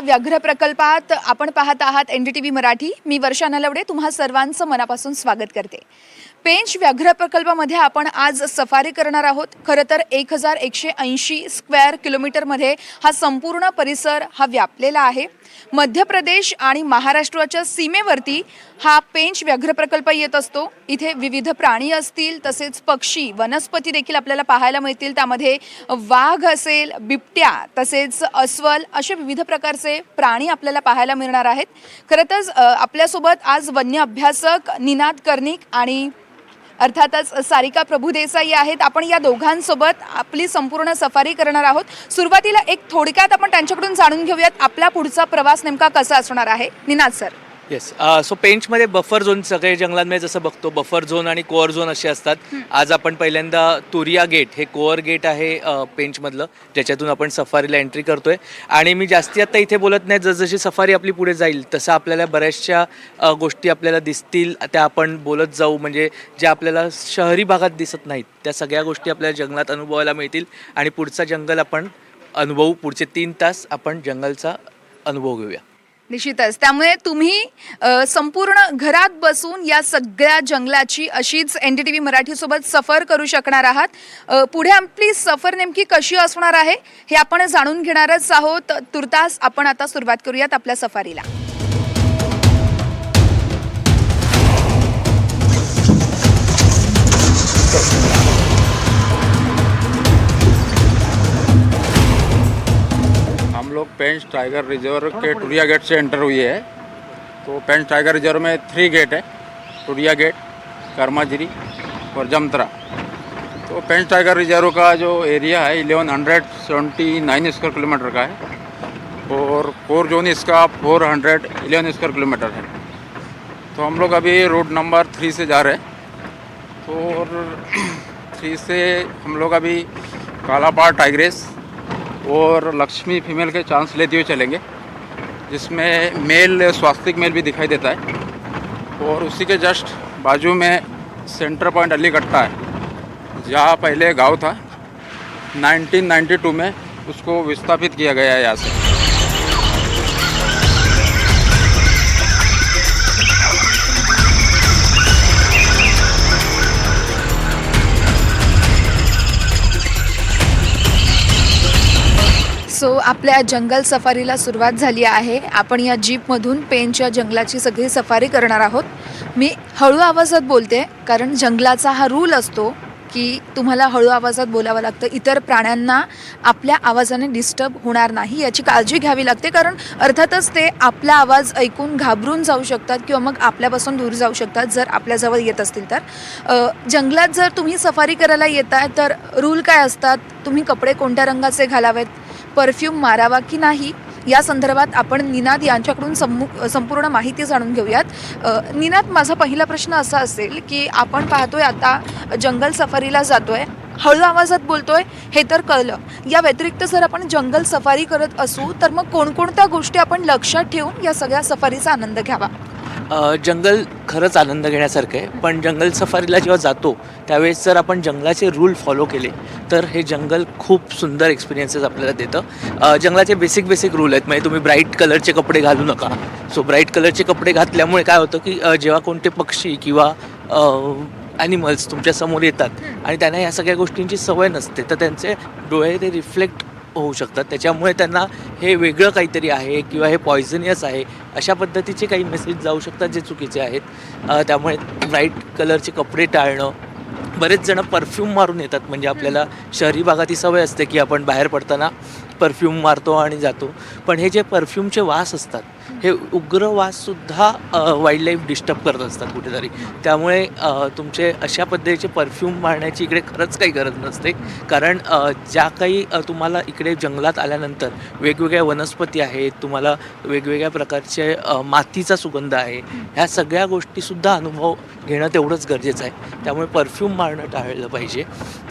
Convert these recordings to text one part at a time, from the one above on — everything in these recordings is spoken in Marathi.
या व्याघ्र प्रकल्पात आपण पाहत आहात N D T V Marathi. मी वर्षा नलवडे तुम्हा सर्वांचं मनापासून स्वागत करते. पेंच व्याघ्र प्रकल्पामध्ये आपण आज सफारी करणार आहोत. खरं तर एक हजार एकशे ऐंशी स्क्वेअर किलोमीटरमध्ये हा संपूर्ण परिसर हा व्यापलेला आहे. मध्य प्रदेश आणि महाराष्ट्राच्या सीमेवरती हा पेंच व्याघ्र प्रकल्प येत असतो. इथे विविध प्राणी असतील तसेच पक्षी वनस्पती देखील आपल्याला पाहायला मिळतील. त्यामध्ये वाघ असेल बिबट्या तसेच अस्वल असे विविध प्रकारचे प्राणी आपल्याला पाहायला मिळणार आहेत. खरंतर आपल्यासोबत आज वन्य अभ्यासक निनाद कर्णिक आणि अर्थातच सारिका प्रभुदेसाई आहेत. आपण या दोघांसोबत आपली संपूर्ण सफारी करणार आहोत. सुरुवातीला एक थोडक्यात आपण त्यांच्याकडून जाणून घेऊयात. आपला पुढचा प्रवास नेमका कसा असणार आहे? निनाद सर. येस सो पेंचमध्ये बफर झोन सगळे जंगलांमध्ये जसं बघतो बफर झोन आणि कोअर झोन असे असतात. आज आपण पहिल्यांदा तुरिया गेट हे कोअर गेट आहे पेंचमधलं ज्याच्यातून आपण सफारीला एंट्री करतोय. आणि मी जास्ती आता इथे बोलत नाही जसजशी सफारी आपली पुढे जाईल तसं आपल्याला बऱ्याचशा अ, गोष्टी आपल्याला दिसतील. त्या आपण बोलत जाऊ. म्हणजे ज्या आपल्याला शहरी भागात दिसत नाहीत त्या सगळ्या गोष्टी आपल्याला जंगलात अनुभवायला मिळतील. आणि पुढचा जंगल आपण अनुभवू पुढचे तीन तास आपण जंगलचा अनुभव घेऊया. निश्चितच. त्यामुळे तुम्ही अ, संपूर्ण घरात बसून या सगळ्या जंगलाची अशीच एन डी टी व्ही मराठीसोबत सफर करू शकणार आहात. अ, पुढे आपली सफर नेमकी कशी असणार आहे हे आपण जाणून घेणारच आहोत. तुर्तास आपण आता सुरुवात करूयात आपल्या सफारीला. पेंच टाइगर रिज़र्व के टुरिया गेट से एंटर हुए हैं। तो पेंच टाइगर रिज़र्व में थ्री गेट है टुरिया गेट कर्माजिरी और जमतरा। तो पेंच टाइगर रिज़र्व का जो एरिया है eleven hundred seventy nine square kilometre का है और कोर जोन इसका four hundred eleven square kilometre है। तो हम लोग अभी रोड नंबर थ्री से जा रहे हैं। तो और थ्री से हम लोग अभी कालापाड़ टाइग्रेस और लक्ष्मी फीमेल के चांस लेते हुए चलेंगे, जिसमें मेल स्वास्तिक मेल भी दिखाई देता है। और उसी के जस्ट बाजू में सेंटर पॉइंट अली है, जहाँ पहले गाँव था। 1992 में उसको विस्थापित किया गया है यहाँ से। सो आपल्या जंगल सफारीला सुरुवात झाली आहे. आपण या जीपमधून पेनच्या जंगलाची सगळी सफारी करणार आहोत. मी हळू आवाजात बोलते कारण जंगलाचा हा रूल असतो की तुम्हाला हळू आवाजात बोलावं लागतं. इतर प्राण्यांना आपल्या आवाजाने डिस्टर्ब होणार नाही याची काळजी घ्यावी लागते कारण अर्थातच ते आपला आवाज ऐकून घाबरून जाऊ शकतात किंवा मग आपल्यापासून दूर जाऊ शकतात जर आपल्याजवळ येत असतील तर. जंगलात जर तुम्ही सफारी करायला येत आहे तर रूल काय असतात? तुम्ही कपडे कोणत्या रंगाचे घालावेत? परफ्यूम मारावा की नाही या संदर्भात आपण निनाद यांच्याकडून सम्मु संपूर्ण माहिती जाणून घेऊयात. निनाद माझा पहिला प्रश्न असा असेल की आपण पाहतोय आता जंगल सफारीला जातोय. हळू आवाजात बोलतोय हे तर कळलं. या व्यतिरिक्त जर आपण जंगल सफारी करत असू तर मग कोणकोणत्या गोष्टी आपण लक्षात ठेवून या सगळ्या सफारीचा आनंद घ्यावा? जंगल खरंच आनंद घेण्यासारखं आहे. पण जंगल सफारीला जेव्हा जातो त्यावेळेस जर आपण जंगलाचे रूल फॉलो केले तर हे जंगल खूप सुंदर एक्सपिरियन्सेस आपल्याला देतं. जंगलाचे बेसिक बेसिक रूल आहेत. म्हणजे तुम्ही ब्राईट कलरचे कपडे घालू नका. सो ब्राईट कलरचे कपडे घातल्यामुळे काय होतं की जेव्हा कोणते पक्षी किंवा ॲनिमल्स तुमच्यासमोर येतात आणि त्यांना या सगळ्या गोष्टींची सवय नसते तर त्यांचे डोळे ते रिफ्लेक्ट होऊ शकतात. त्याच्यामुळे त्यांना हे वेगळं काहीतरी आहे किंवा हे पॉयझनियस आहे अशा पद्धतीचे काही मेसेज जाऊ शकतात जे चुकीचे आहेत. त्यामुळे ब्राईट कलरचे कपडे टाळणं बरेच जण परफ्यूम मारून येतात. म्हणजे आपल्याला शहरी भागात ही सवय असते की आपण बाहेर पडताना परफ्यूम मारतो आणि जातो. पण हे जे परफ्यूमचे वास असतात हे उग्र वाससुद्धा वाईल्ड लाईफ डिस्टर्ब करत असतात कुठेतरी. त्यामुळे तुमचे अशा पद्धतीचे परफ्यूम मारण्याची इकडे खरंच काही गरज नसते. कारण ज्या काही तुम्हाला इकडे जंगलात आल्यानंतर वेगवेगळ्या वनस्पती आहेत तुम्हाला वेगवेगळ्या प्रकारचे मातीचा सुगंध आहे ह्या सगळ्या गोष्टीसुद्धा अनुभव घेणं तेवढंच गरजेचं आहे. त्यामुळे परफ्यूम मारणं टाळलं पाहिजे.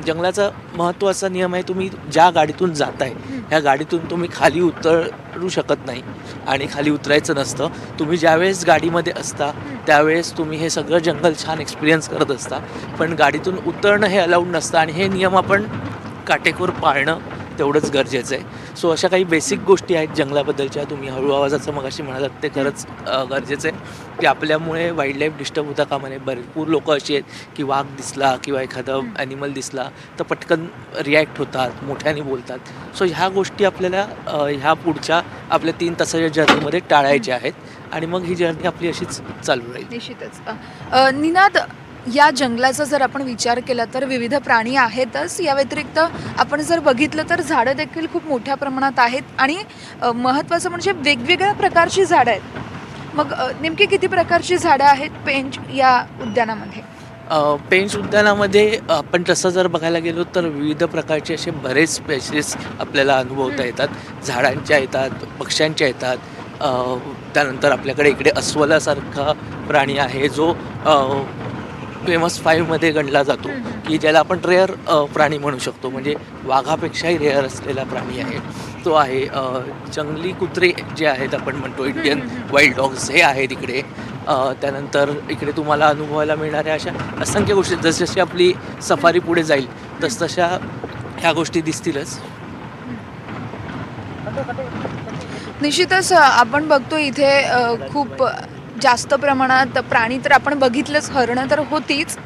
जंगलाचा महत्त्वाचा नियम आहे तुम्ही ज्या गाडीतून जाताय ह्या गाडीतून तुम्ही खाली उतर शकत नाही आणि खाली उतरायचं नसतं. तुम्ही ज्यावेळेस गाडीमध्ये असता त्यावेळेस तुम्ही हे सगळं जंगल छान एक्सपिरियन्स करत असता. पण गाडीतून उतरणं हे अलाउड नसतं आणि हे नियम आपण काटेकोर पाळणं तेवढंच गरजेचं आहे. सो अशा काही बेसिक गोष्टी आहेत जंगलाबद्दलच्या. तुम्ही हळू आवाजाचं मग अशी म्हणालात ते खरंच गरजेचं आहे. की आपल्यामुळे वाईल्ड लाईफ डिस्टर्ब होता कामा नये भरपूर लोक अशी आहेत की वाघ दिसला किंवा एखादं ॲनिमल दिसला तर पटकन रिॲक्ट होतात मोठ्याने बोलतात. सो ह्या गोष्टी आपल्याला ह्या पुढच्या आपल्या तीन तासाच्या जर्नीमध्ये टाळायच्या आहेत. आणि मग ही जर्नी आपली अशीच चालू राहील. निश्चितच. निनाद या जंगलाचा जर आपण विचार केला तर विविध प्राणी आहेतच. या व्यतिरिक्त आपण जर बघितलं तर झाडं देखील खूप मोठ्या प्रमाणात आहेत आणि महत्त्वाचं म्हणजे वेगवेगळ्या प्रकारची झाडं आहेत. मग नेमकी किती प्रकारची झाडं आहेत पेंच या उद्यानामध्ये? पेंच उद्यानामध्ये आपण तसं जर बघायला गेलो तर विविध प्रकारचे असे बरेच स्पेसिस आपल्याला अनुभवता येतात. झाडांच्या येतात पक्ष्यांच्या येतात. त्यानंतर आपल्याकडे इकडे अस्वलासारखा प्राणी आहे जो फेमस फाईव्हमध्ये गणला जातो की ज्याला आपण रेअर प्राणी म्हणू शकतो. म्हणजे वाघापेक्षाही रेअर असलेला प्राणी आहे. तो आहे जंगली कुत्रे जे आहेत आपण म्हणतो इंडियन वाईल्ड डॉग्स हे आहेत इकडे त्यानंतर इकडे तुम्हाला अनुभवायला मिळणाऱ्या अशा असंख्य गोष्टी जसजशी आपली सफारी पुढे जाईल तसतशा ह्या गोष्टी दिसतीलच. निश्चितच आपण बघतो इथे खूप जास्त प्रमाणात प्राणी तर आपण बघितलंच हरणं तर होतीच.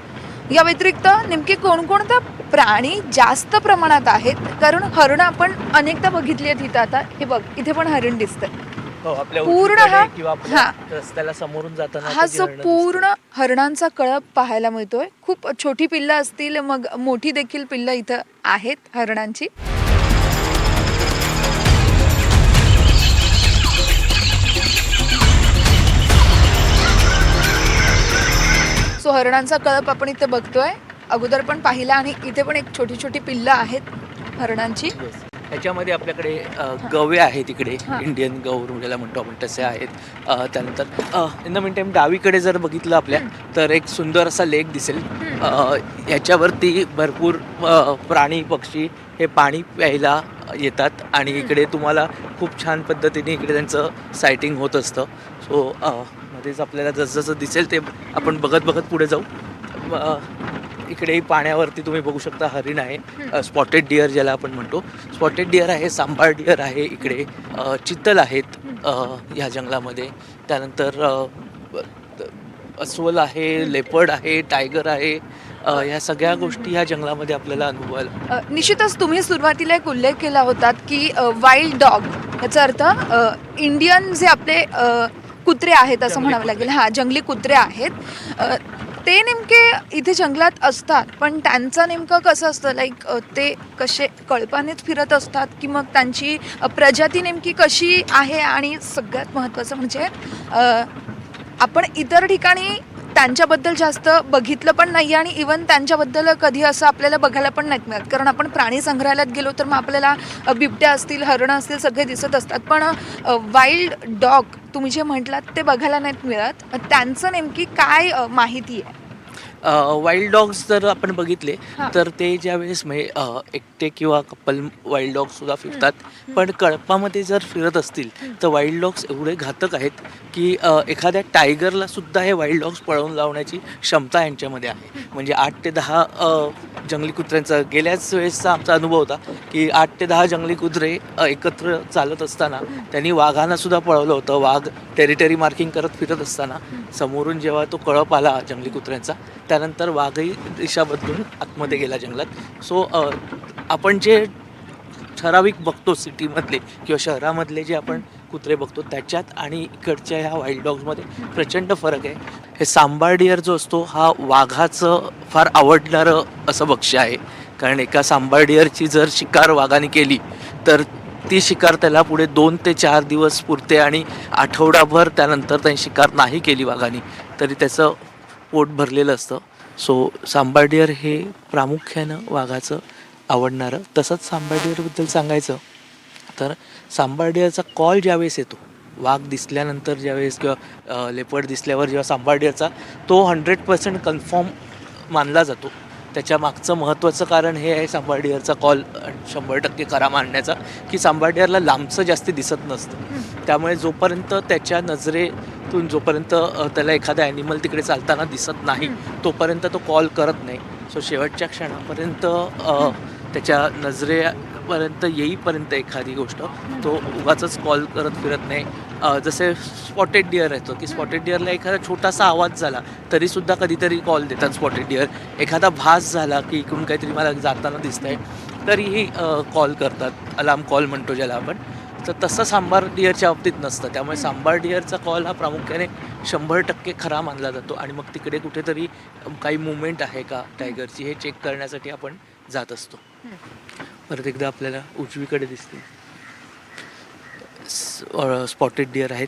या व्यतिरिक्त नेमके कोणकोणते प्राणी जास्त प्रमाणात आहेत? कारण हरणं आपण अनेकदा बघितली आहेत इथं आता. हे बघ इथे पण हरण दिसतं हो पूर्ण हा- हा. रस्त्याला समोरून जाताना हा जी. पूर्ण हरणांचा कळप पाहायला मिळतोय. खूप छोटी पिल्लं असतील मग मोठी देखील पिल्लं इथं आहेत हरणांची. सो हरणांचा कळप आपण इथे बघतोय. अगोदर पण पाहिला आणि इथे पण एक छोटी छोटी पिल्लं आहेत हरणांची. Yes. ह्याच्यामध्ये आपल्याकडे गवे आहेत इकडे. इंडियन गौर ज्याला म्हणतो आपण तसे आहेत. त्यानंतर इन द मिन टाईम डावीकडे जर बघितलं आपल्या तर एक सुंदर असा लेक दिसेल. अ, ह्याच्यावरती भरपूर प्राणी पक्षी हे पाणी प्यायला येतात. आणि इकडे तुम्हाला खूप छान पद्धतीने इकडे त्यांचं सायटिंग होत असतं. सो तेच आपल्याला जसजसं दिसेल ते आपण बघत बघत पुढे जाऊ. इकडे पाण्यावरती तुम्ही बघू शकता हरिण आहे स्पॉटेड डिअर ज्याला आपण म्हणतो. स्पॉटेड डिअर आहे सांबार डिअर आहे इकडे. चितल आहेत ह्या जंगलामध्ये. त्यानंतर अस्वल आहे लेपर्ड आहे टायगर आहे ह्या सगळ्या गोष्टी ह्या जंगलामध्ये आपल्याला अनुभवायला निश्चितच तुम्ही सुरुवातीला एक उल्लेख केला होतात की वाईल्ड डॉग याचा अर्थ इंडियन जे आपले कुत्रे आहेत असं म्हणावं लागेल. हां जंगली कुत्रे आहेत. ते नेमके इथे जंगलात असतात पण त्यांचं नेमकं कसं असतं? लाईक ते कसे कळपानेच फिरत असतात की मग त्यांची प्रजाती नेमकी कशी आहे? आणि सगळ्यात महत्त्वाचं म्हणजे आपण इतर ठिकाणी त्यांच्याबद्दल जास्त बघितलं पण नाही आणि इवन त्यांच्याबद्दल कधी असं आपल्याला बघायला पण नाही मिळत. कारण आपण प्राणी संग्रहालयात गेलो तर मग आपल्याला बिबट्या असतील हरणं असतील सगळे दिसत असतात. पण वाईल्ड डॉग तुम्ही जे म्हटलात ते बघायला नाहीत मिळत. त्यांचं नेमकी काय माहिती आहे? वाईल्ड डॉग्स जर आपण बघितले हां. तर ते ज्यावेळेस म्हणजे अ, एकटे किंवा कपल वाईल्ड डॉग्स सुद्धा फिरतात पण कळपामध्ये जर फिरत असतील तर वाईल्ड डॉग्स एवढे घातक आहेत की अ, एखाद्या टायगरला सुद्धा हे वाईल्ड डॉग्स पळवून लावण्याची क्षमता यांच्यामध्ये आहे. म्हणजे आठ ते दहा अ, जंगली कुत्र्यांचा गेल्याच वेळेसचा आमचा अनुभव होता की आठ ते दहा जंगली कुत्रे अ, एकत्र चालत असताना त्यांनी वाघांना सुद्धा पळवलं होतं. वाघ टेरिटरी मार्किंग करत फिरत असताना समोरून जेव्हा तो कळप आला जंगली कुत्र्यांचा त्यानंतर वाघही दिशा बदलून आतमध्ये गेला जंगलात. सो आपण जे ठराविक बघतो सिटीमधले किंवा शहरामधले जे आपण कुत्रे बघतो त्याच्यात आणि इकडच्या ह्या वाईल्ड डॉग्समध्ये प्रचंड फरक आहे. हे सांबार डिअर जो असतो हा वाघाचं फार आवडणारं असं भक्ष्य आहे. कारण एका सांबार डिअरची जर शिकार वाघाने केली तर ती शिकार त्याला पुढे दोन ते चार दिवस पुरते आणि आठवडाभर त्यानंतर त्यांनी शिकार नाही केली वाघाने. तरी त्याचं पोट भरलेलं असतं. सो सांबार्डिअर हे प्रामुख्यानं वाघाचं आवडणारं. तसंच सांबार्डियरबद्दल सांगायचं तर सांबार्डिअरचा कॉल ज्यावेळेस येतो वाघ दिसल्यानंतर ज्यावेळेस किंवा लेपर्ड दिसल्यावर जेव्हा सांबार्डियरचा तो हंड्रेड पर्सेंट कन्फर्म मानला जातो. त्याच्या मागचं महत्त्वाचं कारण हे आहे सांबार्डिअरचा कॉल शंभर टक्के करा मांडण्याचा की सांबार्डियरला लांबचं जास्ती दिसत नसतं. त्यामुळे जोपर्यंत त्याच्या नजरे नजरेतून जोपर्यंत त्याला एखादा ॲनिमल तिकडे चालताना दिसत नाही तोपर्यंत तो कॉल करत नाही. सो शेवटच्या क्षणापर्यंत त्याच्या नजरे आपल्यापर्यंत येईपर्यंत एखादी गोष्ट तो उगाच कॉल करत फिरत नाही. जसे स्पॉटेड डिअर येतो की स्पॉटेड डिअरला एखादा छोटासा आवाज झाला तरीसुद्धा कधीतरी कॉल देतात स्पॉटेड डिअर एखादा भास झाला की इकडून काहीतरी मला जाताना दिसतंय तरीही कॉल करतात. अलार्म कॉल म्हणतो ज्याला आपण. तर तसं सांबार डिअरच्या बाबतीत नसतं. त्यामुळे सांबार डिअरचा कॉल हा प्रामुख्याने शंभर टक्के खरा मानला जातो आणि मग तिकडे कुठेतरी काही मुवमेंट आहे का टायगरची हे चेक करण्यासाठी आपण जात असतो. परत एकदा आपल्याला उजवीकडे दिसते स्पॉटेड डिअर आहेत.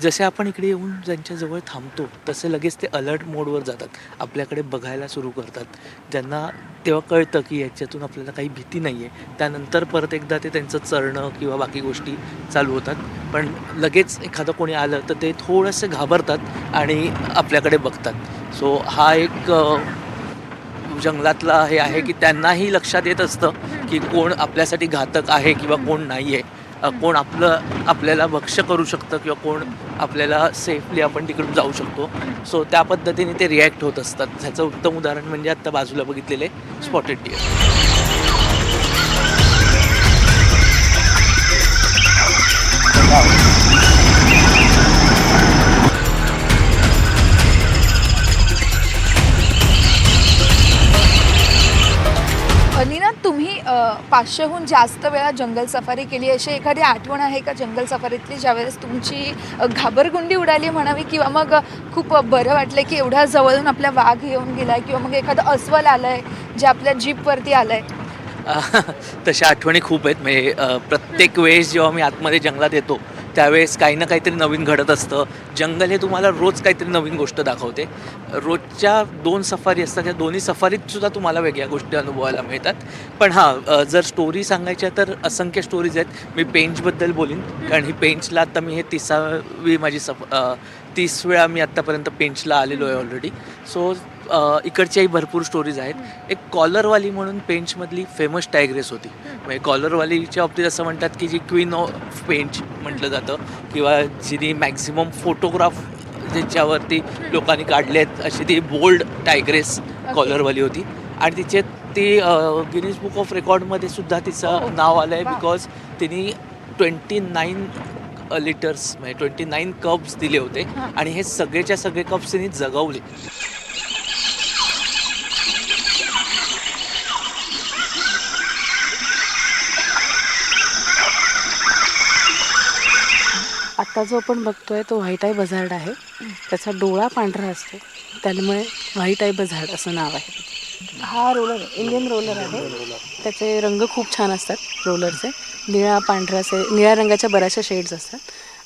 जसे आपण इकडे येऊन ज्यांच्याजवळ थांबतो तसे लगेच ते अलर्ट मोडवर जातात. आपल्याकडे बघायला सुरू करतात. ज्यांना तेव्हा कळतं की याच्यातून आपल्याला काही भीती नाही आहे त्यानंतर परत एकदा ते त्यांचं चरणं किंवा बाकी गोष्टी चालू होतात. पण लगेच एखादं कोणी आलं तर ते थोडंसं घाबरतात आणि आपल्याकडे बघतात. सो हा एक जंगलातला हे आहे की त्यांनाही लक्षात येत असतं की कोण आपल्यासाठी घातक आहे किंवा कोण नाही आहे कोण आपलं आपल्याला भक्ष्य करू शकतं किंवा कोण आपल्याला सेफली आपण तिकडून जाऊ शकतो. सो त्या पद्धतीने ते रिॲक्ट होत असतात. ह्याचं उत्तम उदाहरण म्हणजे आत्ता बाजूला बघितलेले स्पॉटेड डिअर नीना पाचशेहून जास्त वेळा जंगल सफारी केली. अशी एखादी आठवण आहे का जंगल सफारीतली? ज्यावेळेस तुमची घाबरगुंडी उडाली म्हणावी किंवा मग खूप बरं वाटलं की एवढ्या जवळून आपल्या वाघ येऊन गेलाय किंवा मग एखादं अस्वल आलंय जे आपल्या जीपवरती आलंय? तशा आठवणी खूप आहेत. म्हणजे प्रत्येक वेळेस जेव्हा मी आतमध्ये जंगलात येतो त्यावेळेस काही ना काहीतरी नवीन घडत असतं. जंगल हे तुम्हाला रोज काहीतरी नवीन गोष्ट दाखवते. रोजच्या दोन सफारी असतात त्या दोन्ही सफारीत सुद्धा तुम्हाला वेगळ्या गोष्टी अनुभवायला मिळतात. पण हां जर स्टोरी सांगायच्या तर असंख्य स्टोरीज आहेत. मी पेंचबद्दल बोलीन. कारण ही पेंचला आत्ता मी हे तिसावी माझी सफ तीस वेळा मी आत्तापर्यंत पेंचला आलेलो आहे ऑलरेडी सो इकडच्याही भरपूर स्टोरीज आहेत. एक कॉलरवाली म्हणून पेंचमधली फेमस टायग्रेस होती. म्हणजे कॉलरवालीच्या बाबतीत असं म्हणतात की जी क्वीन ऑफ पेंच म्हटलं जातं किंवा जिने मॅक्झिमम फोटोग्राफ ज्याच्यावरती लोकांनी काढले आहेत अशी ती बोल्ड टायग्रेस कॉलरवाली होती. आणि तिचे ती गिनीज बुक ऑफ रेकॉर्डमध्ये सुद्धा तिचं नाव आलं आहे बिकॉज तिने ट्वेंटी नाईन लिटर्स म्हणजे ट्वेंटी नाईन कप्स दिले होते. आणि हे सगळेच्या सगळे कप्स तिने जगवले. आता जो आपण बघतोय तो व्हाईट आय बझार्ड आहे. त्याचा डोळा पांढरा असतो. त्यामुळे व्हाईट आय बझार्ड असं नाव आहे. हा रोलर आहे इंडियन रोलर आहे. त्याचे रंग खूप छान असतात रोलरचे. निळा पांढरा असे निळ्या रंगाच्या बऱ्याचशा शेड्स असतात.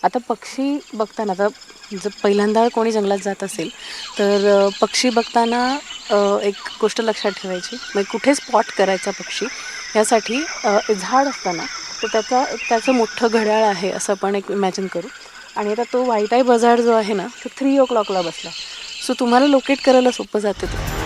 आता पक्षी बघताना आता जर पहिल्यांदा कोणी जंगलात जात असेल तर पक्षी बघताना एक गोष्ट लक्षात ठेवायची. म्हणजे कुठे स्पॉट करायचा पक्षी? यासाठी झाड असताना तर त्याचा त्याचं मोठं घड्याळ आहे असं आपण एक इमॅजिन करू. आणि आता तो वाईट आय बजाड जो आहे ना तो थ्री ओ क्लॉकला बसला. सो तुम्हाला लोकेट करायला सोपं जाते ते.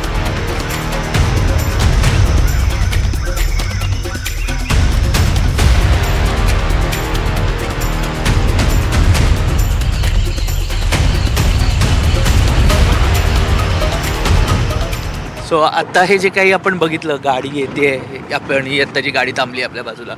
सो आत्ता हे जे काही आपण बघितलं गाडी येते आपण ही आत्ताची गाडी थांबली आपल्या बाजूला.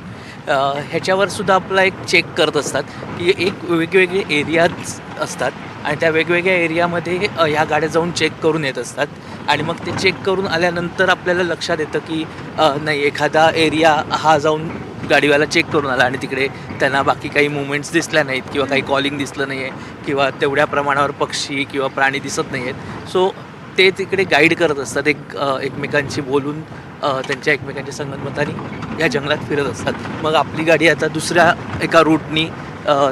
ह्याच्यावर सुद्धा आपला एक चेक करत असतात की एक वेगवेगळे एरियाज असतात आणि त्या वेगवेगळ्या एरियामध्ये ह्या गाड्या जाऊन चेक करून येत असतात. आणि मग ते चेक करून आल्यानंतर आपल्याला लक्षात येतं की नाही एखादा एरिया हा जाऊन गाडीवाला चेक करून आला आणि तिकडे त्यांना बाकी काही मुवमेंट्स दिसल्या नाहीत किंवा काही कॉलिंग दिसलं नाही आहे किंवा तेवढ्या प्रमाणावर पक्षी किंवा प्राणी दिसत नाही आहेत सो ते तिकडे गाईड करत असतात एक एकमेकांशी बोलून त्यांच्या एकमेकांच्या संगनमताने या जंगलात फिरत असतात. मग आपली गाडी आता दुसऱ्या एका रूटनी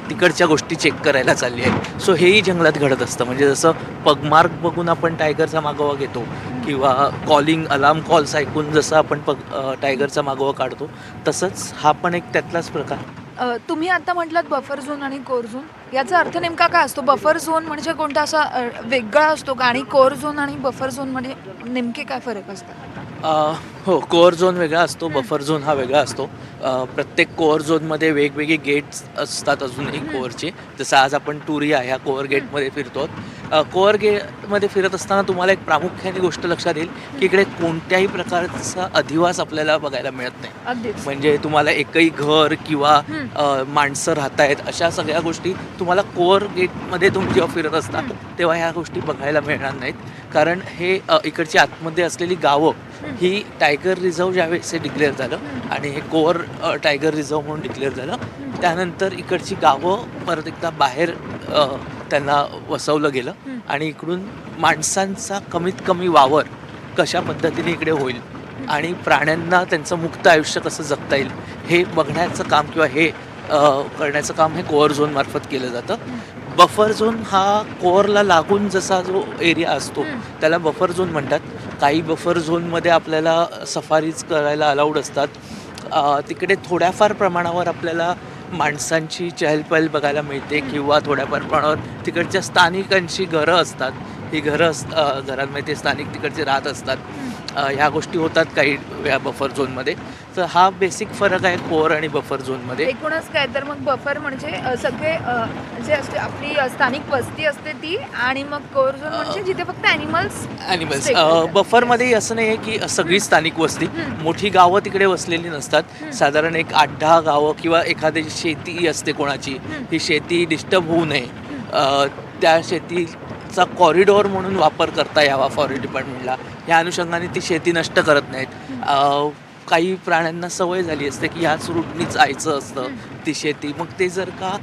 तिकडच्या गोष्टी चेक करायला चालली आहे. सो हेही जंगलात घडत असतं. म्हणजे जसं पगमार्क बघून आपण टायगरचा मागोवा घेतो किंवा कॉलिंग अलार्म कॉल्स ऐकून जसं आपण पग टायगरचा मागोवा काढतो तसंच हा पण एक त्यातलाच प्रकार. तुम्ही आता म्हटलात बफर झोन आणि कोर झोन याचा अर्थ नेमका काय असतो? बफर झोन म्हणजे कोणता असा वेगळा असतो का? आणि कोर झोन आणि बफर झोन म्हणजे नेमके काय फरक असतात? हो कोअर झोन वेगळा असतो बफर झोन हा वेगळा असतो. प्रत्येक कोअर झोनमध्ये वेगवेगळे गेट्स असतात अजूनही कोअरचे. जसं आज आपण टुरिया ह्या कोअर गेटमध्ये फिरतो कोअर गेमध्ये फिरत असताना तुम्हाला एक प्रामुख्याने गोष्ट लक्षात येईल की इकडे कोणत्याही प्रकारचा अधिवास आपल्याला बघायला मिळत नाही. म्हणजे तुम्हाला एकही घर किंवा माणसं राहतायत अशा सगळ्या गोष्टी तुम्हाला कोअर गेटमध्ये तुम्ही जेव्हा फिरत असता. तेव्हा ह्या गोष्टी बघायला मिळणार नाहीत. कारण हे अ, इकडची आतमध्ये असलेली गावं ही टायगर रिझर्व ज्यावेळेस हे डिक्लेअर झालं आणि हे कोअर अ, टायगर रिझर्व म्हणून डिक्लेअर झालं त्यानंतर इकडची गावं परत एकदा बाहेर अ, त्यांना वसवलं गेलं आणि इकडून माणसांचा कमीत कमी वावर कशा पद्धतीने इकडे होईल आणि प्राण्यांना त्यांचं मुक्त आयुष्य कसं जगता येईल हे बघण्याचं काम किंवा हे अ, करण्याचं काम हे कोअर झोन मार्फत केलं जातं. बफर झोन हा कोअरला लागून जसा जो एरिया असतो. त्याला बफर झोन म्हणतात. काही बफर झोनमध्ये आपल्याला सफारीज करायला अलाउड असतात. तिकडे थोड्याफार प्रमाणावर आपल्याला माणसांची चहलपहल बघायला मिळते किंवा थोड्याफार प्रमाणावर तिकडच्या स्थानिकांची घरं असतात. ही घरं अस घरांमध्ये ते स्थानिक तिकडचे राहत असतात. ह्या गोष्टी होतात काही या बफर झोनमध्ये तर हा बेसिक फरक आहे कोअर आणि बफर झोनमध्ये एकूणच काय तर मग बफर म्हणजे सगळे जे असते आपली स्थानिक वस्ती असते ती आणि मग कोर झोन म्हणजे जिथे फक्त अॅनिमल्स ॲनिमल्स करतात. बफरमध्ये असं नाही आहे की सगळी स्थानिक वस्ती. मोठी गावं तिकडे वसलेली नसतात. साधारण एक आठ दहा गावं किंवा एखादी शेती असते कोणाची हं. शेती डिस्टर्ब होऊ नये त्या चा कॉरिडॉर म्हणून वापर करता यावा फॉरेस्ट डिपार्टमेंटला. या अनुषंगाने ती शेती नष्ट करत नाहीत. काही प्राण्यांना सवय झाली असते की ह्याच रूटनी जायचं असतं ती शेती. मग ते जर का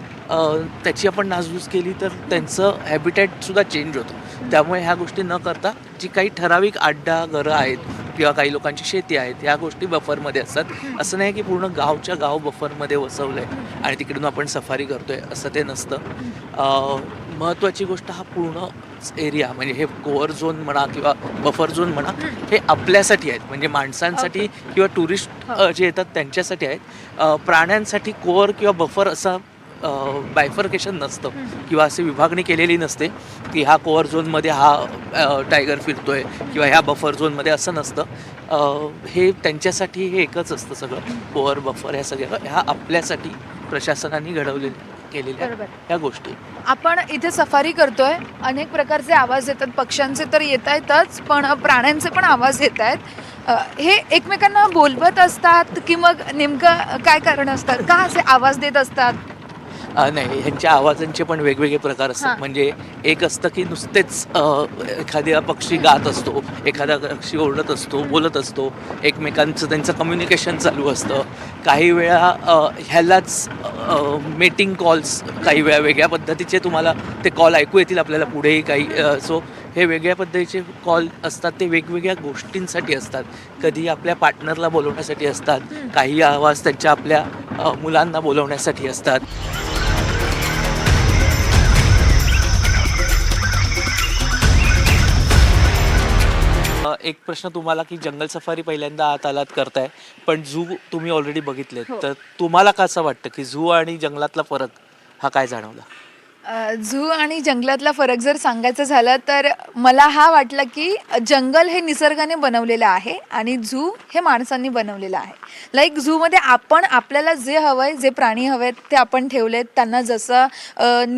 त्याची आपण नासधूस केली तर त्यांचं हॅबिटॅटसुद्धा चेंज होतं. त्यामुळे ह्या गोष्टी न करता जी काही ठराविक अड्डा घरं आहेत किंवा काही लोकांची शेती आहेत ह्या गोष्टी बफरमध्ये असतात. असं नाही की पूर्ण गावच्या गाव बफरमध्ये वसवलं आहे आणि तिकडून आपण सफारी करतो आहे असं ते नसतं. महत्त्वाची गोष्ट हा पूर्ण एरिया म्हणजे हे कोअर झोन म्हणा किंवा बफर झोन म्हणा हे आपल्यासाठी आहेत. म्हणजे माणसांसाठी किंवा टुरिस्ट हो. जे येतात त्यांच्यासाठी आहेत. प्राण्यांसाठी कोअर किंवा बफर असा बायफर्केशन नसतं किंवा अशी विभागणी केलेली नसते की ह्या कोअर झोनमध्ये हा टायगर फिरतोय किंवा ह्या बफर झोनमध्ये असं नसतं. हे त्यांच्यासाठी हे एकच असतं सगळं. कोअर बफर ह्या सगळ्या ह्या आपल्यासाठी प्रशासनाने घडवले केलेल्या बरोबर. ह्या गोष्टी. आपण इथे सफारी करतोय. अनेक प्रकारचे आवाज येतात. पक्ष्यांचे तर येत आहेतच पण प्राण्यांचे पण आवाज येत आहेत अ, हे एकमेकांना बोलवत असतात की मग नेमकं काय कारण असतात? का असे आवाज देत असतात? अ, नाही ह्यांच्या आवाजांचे पण वेगवेगळे प्रकार हां. असतात म्हणजे एक असतं की नुसतेच अ, एखादा पक्षी गात असतो एखादा पक्षी ओरडत असतो बोलत असतो एकमेकांचं त्यांचं कम्युनिकेशन चालू असतं. काही वेळा अ, ह्यालाच मेटिंग कॉल्स काही वेळा वेगळ्या पद्धतीचे तुम्हाला ते कॉल ऐकू येतील आपल्याला पुढेही काही सो हे वेगळ्या पद्धतीचे कॉल असतात ते वेगवेगळ्या गोष्टींसाठी असतात. कधी आपल्या पार्टनरला बोलवण्यासाठी असतात काही आवाज त्यांच्या आपल्या अ, मुलांना बोलवण्यासाठी असतात. एक प्रश्न तुम्हाला की जंगल सफारी पहिल्यांदा आत आलात करताय पण झू तुम्ही ऑलरेडी बघितलेत हो. तर तुम्हाला कसं वाटतं की झू आणि जंगलातला फरक हा काय जाणवला झू आणि जंगलातला फरक जर सांगायचं झालं तर मला हा वाटला की जंगल हे निसर्गाने बनवलेलं आहे आणि झू हे माणसांनी बनवलेलं आहे. लाईक झूमध्ये आपण आपल्याला जे हवं आहे जे प्राणी हवे आहेत ते आपण ठेवले आहेत त्यांना जसं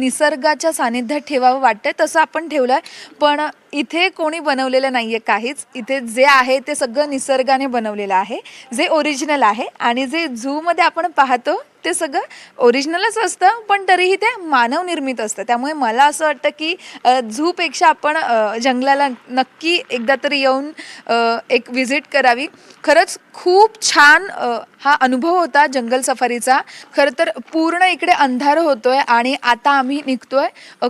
निसर्गाच्या सानिध्यात ठेवावं वाटतंय तसं आपण ठेवलं आहे पण इथे कोणी बनवलेलं नाही आहे काहीच. इथे जे आहे ते सगळं निसर्गाने बनवलेलं आहे. जे ओरिजिनल आहे. आणि जे झूमध्ये आपण पाहतो ते सगळं ओरिजिनलच असतं पण तरीही ते मानवनिर्मित असतं. त्यामुळे मला असं वाटतं की झूपेक्षा आपण जंगलाला नक्की एकदा तरी येऊन एक व्हिजिट करावी. खरंच खूप छान हा अनुभव होता जंगल सफारीचा. खरं तर पूर्ण इकडे अंधार होतोय आणि आता आम्ही निघतोय.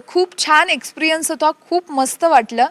खूप छान एक्सपिरियन्स होता खूप मस्त वाटलं.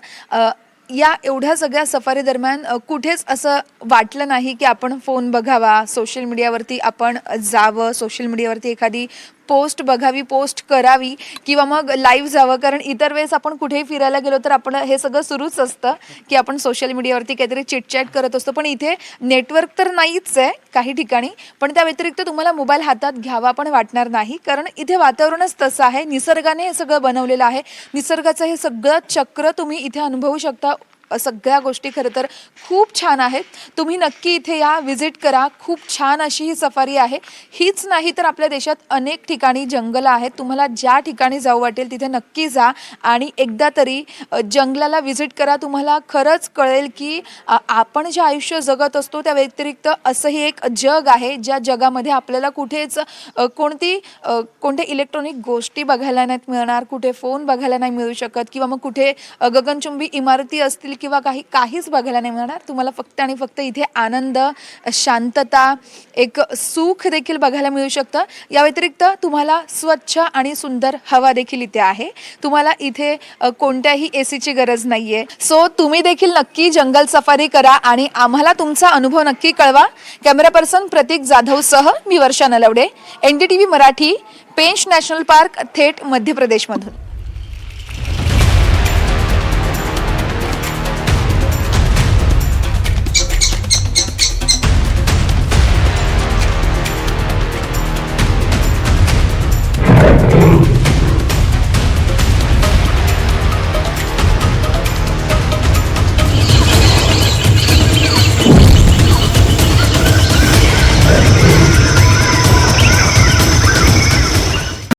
या एवढ्या सगळ्या सफारी दरम्यान कुठेच असं वाटलं नाही की आपण फोन बघावा सोशल मीडियावरती आपण जावं सोशल मीडियावरती एखादी पोस्ट बघावी पोस्ट करावी किंवा मग लाईव्ह जावं. कारण इतर वेळेस आपण कुठेही फिरायला गेलो तर आपण हे सगळं सुरूच असतं की आपण सोशल मीडियावरती काहीतरी चिटचॅट करत असतो. पण इथे नेटवर्क तर नाहीच आहे काही ठिकाणी. पण त्या व्यतिरिक्त तुम्हाला मोबाईल हातात घ्यावा पण वाटणार नाही. कारण इथे वातावरणच तसं आहे. निसर्गाने हे सगळं बनवलेलं आहे. निसर्गाचं हे सगळं चक्र तुम्ही इथे अनुभवू शकता. सगळ्या गोष्टी खरं तर खूप छान आहेत. तुम्ही नक्की इथे या व्हिजिट करा. खूप छान अशी ही सफारी आहे. हीच नाही तर आपल्या देशात अनेक ठिकाणी जंगलं आहेत. तुम्हाला ज्या ठिकाणी जाऊ वाटेल तिथे नक्की जा आणि एकदा तरी जंगलाला व्हिजिट करा. तुम्हाला खरंच कळेल की आपण जे आयुष्य जगत असतो त्या व्यतिरिक्त असंही एक जग आहे ज्या जगामध्ये आपल्याला कुठेच कोणती कोणते कोणत्या इलेक्ट्रॉनिक गोष्टी बघायला नाहीत मिळणार कुठे फोन बघायला नाही मिळू शकत किंवा मग कुठे गगनचुंबी इमारती असतील किंवा काही काहीच बघायला नाही मिळणार. तुम्हाला फक्त आणि फक्त इथे आनंद शांतता एक सुख देखील बघायला मिळू शकतं. या व्यतिरिक्त तुम्हाला स्वच्छ आणि सुंदर हवा देखील इथे आहे. तुम्हाला इथे कोणत्याही ए सीची गरज नाही आहे सो तुम्ही देखील नक्की जंगल सफारी करा आणि आम्हाला तुमचा अनुभव नक्की कळवा. कॅमेरा पर्सन प्रतीक जाधवसह मी Varsha Nalawade. N D T V Marathi Pench national park थेट मध्य प्रदेशमधून.